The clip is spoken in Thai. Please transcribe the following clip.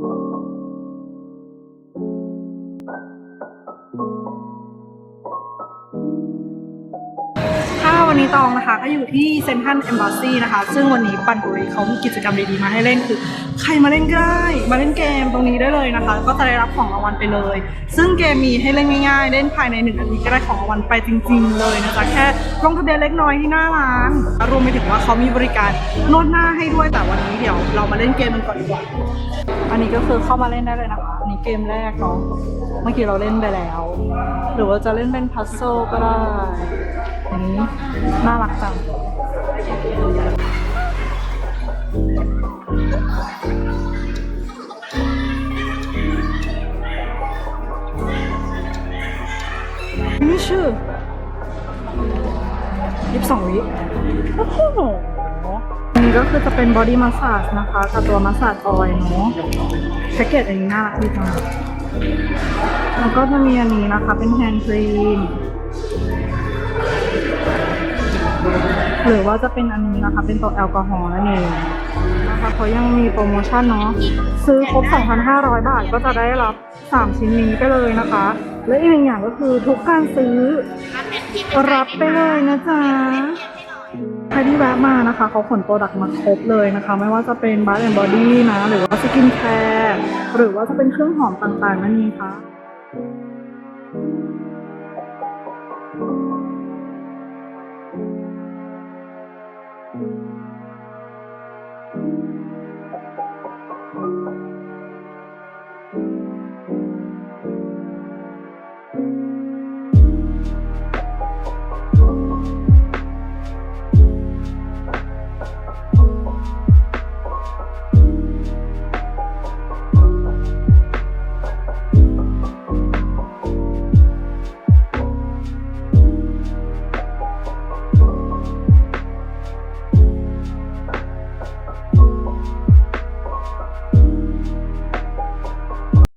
ค่ะ วันนี้ตองนะคะ ก็อยู่ที่เซนทันเอมบ s ซีนะคะ ซึ่งวันนี้ปันบุรีเขามีกิจกรรมดีๆมาให้เล่นคือ ใครมาเล่นก็ได้ มาเล่นเกมตรงนี้ได้เลยนะคะ ก็จะได้รับของรางวัลไปเลย ซึ่งเกมมีให้เล่นง่ายๆ เล่นภายในหนึ่งนาทีก็ได้ของรางวัลไปจริง ๆ เลยนะจ๊ะแค่ลงทะเบียนเล็กน้อยที่หน้าร้านรวมไปถึงว่าเขามีบริการนวดหน้าให้ด้วยแต่วันนี้เดี๋ยวเรามาเล่นเกมกันก่อนดีกว่าอันนี้ก็คือเข้ามาเล่นได้เลยนะคะอันนี้เกมแรกเนาะเมื่อกี้เราเล่นไปแล้ว หรือว่าจะเล่นเป็นพัซโซก็ได้ อันนี้น่ารักจังนี่ชื่อยี่สิบสองวิโอ้โหอันนี้ก็คือจะเป็นบอดี้มัส a านะคะกับตัวมัส a าออยเนาะแพ็กเกจอันนี้น่ารักดีจังแล้วก็จะมีอันนี้นะคะเป็นแฮนด์ครีม หรือว่าจะเป็นอันนี้นะคะ เป็นตัวแอลกอฮอล์นั่นเองนะคะเขายังมีโปรโมชั่นเนาะซื้อครบ 2,500 บาทก็จะได้รับ 3 ชิ้นนี้ไปเลยนะคะ และอีกหนึ่งอย่างก็คือทุกการซื้อรับไปเลยนะจ๊ะใครที่แวะมานะคะ เขาขนโปรดักต์มาครบเลยนะคะ ไม่ว่าจะเป็นบ a ร์แอนด์บอดี้นะ หรือว่าสกินแคร์หรือว่าจะเป็นเครื่องหอมต่างๆนั่นเองค่ะ